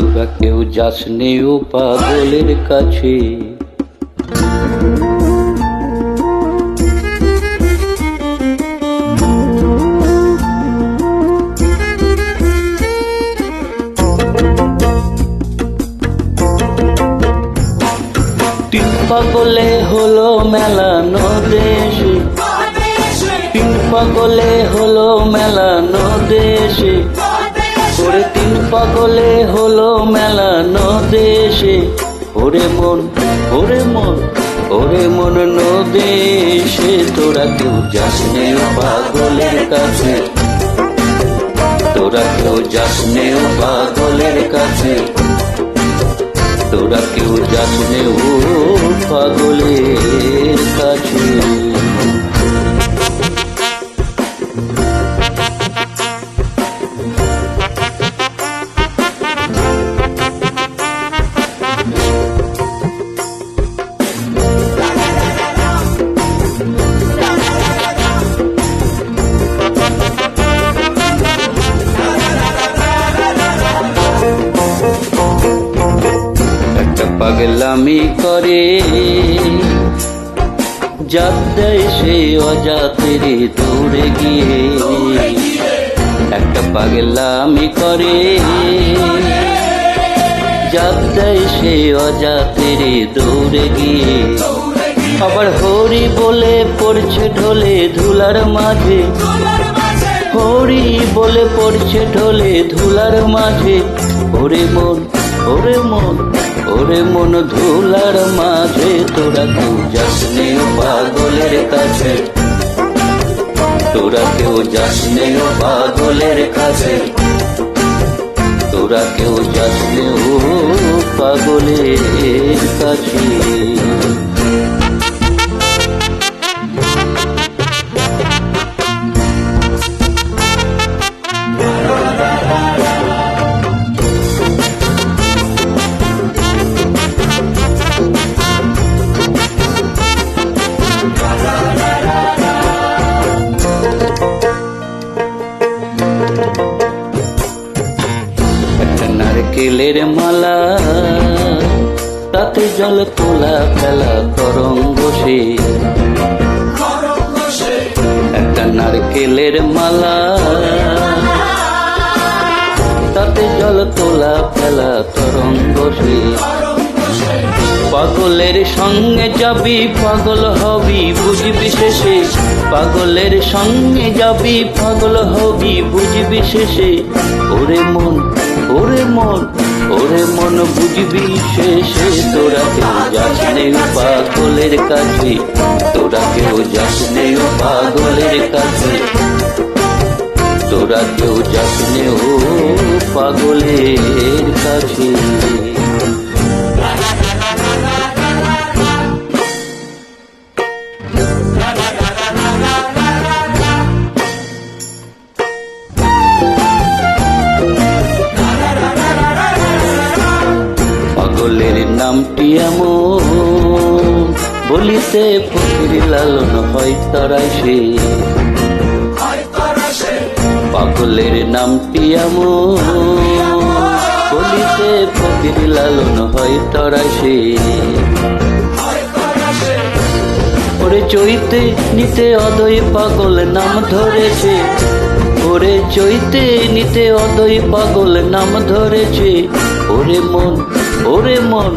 তোরা কেউ যাস ও পাগলের কাছে। পাগলে হলো মেলানো দেশে তিন পাগলে হলো মেলানো দেশে ওরে তিন পাগলে হলো মেলানো দেশে ওরে মন ওরে মন ওরে মন নদেশে তোরা কেউ যাস নে পাগলের কাছে। তোরা কেউ যাস নে পাগলের কাছে। তোরা কেউ যাস নে ও পাগলের কাছে। পাগলামি করে। যাতে সে অজাতের দৌড়ে গিয়ে একটা পাগলামি করে। যাতে সে অজাতের দৌড়ে গিয়ে আবার হরি বলে পড়ছে ঢোলে ধুলার মাঝে। হরি বলে পড়ছে ঢোলে ধুলার মাঝে। ওরে মন ওরে মন। ওরে মন ধুলার মাঝে তোরা কেউ যাস নে ও পাগলের কাছে। তোরা কেউ যাস নে ও পাগলের কাছে। তোরা কেউ যাস নে ও পাগলের কাছে। নারকেলের মালা, তাতে জল তোলা ফেলা তরঙ্গ সে। একটা নারকেলের মালা, তাতে জল তোলা ফেলা তরঙ্গ সে। পাগলের সঙ্গে যাবি, পাগল হবি, বুঝবি শেষে। পাগলের সঙ্গে যাবি, পাগল হবি, বুঝবি শেষে। ওরে মন ওরে মন। ওরে মন বুঝবি শেষে তোরা কেউ যাস নেই পাগলের কাছে। তোরা কেউ যাস নেই পাগলের কাছে। তোরা কেউ যাস নেই পাগলের কাছে। পাগলের নামটি এমন বলিতে ফকির লালন হয় তারাই সে। পাগলের নামটি এমন বলিতে ফকির লালন হয় তারাই সে। ওরে চৈতে নিতে অদয় পাগল নাম ধরেছে। ওরে চৈতে নিতে অদয় পাগল নাম ধরেছে। ওরে মন ওরে মন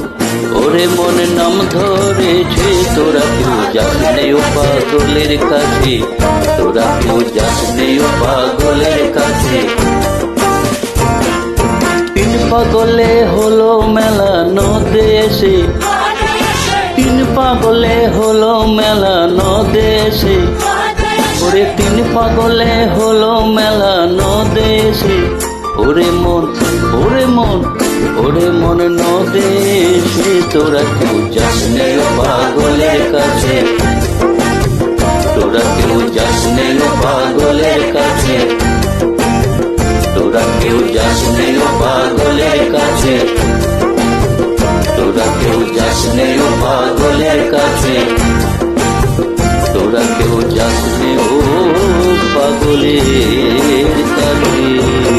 ওরে মন নাম ধরেছে, তোরা কেউ যাস নে ও পাগলের কাছে, তোরা কেউ যাস নে ও পাগলের কাছে। তিন পাগলে হলো মেলানো দেশে তিন পাগলে হলো মেলানো দেশে ওরে তিন পাগলে হলো মেলানো দেশে ওরে মন ওরে মন, ওরে নদেশে তোরা কেউ যাস পাগলের কাছে তোরা কেউ যাস পাগলের কাছে, তোরা কেউ যাস পাগলের কাছে তোরা কেউ যাস পাগলের কাছে, তোরা কেউ যাস ও পাগলের কাছে।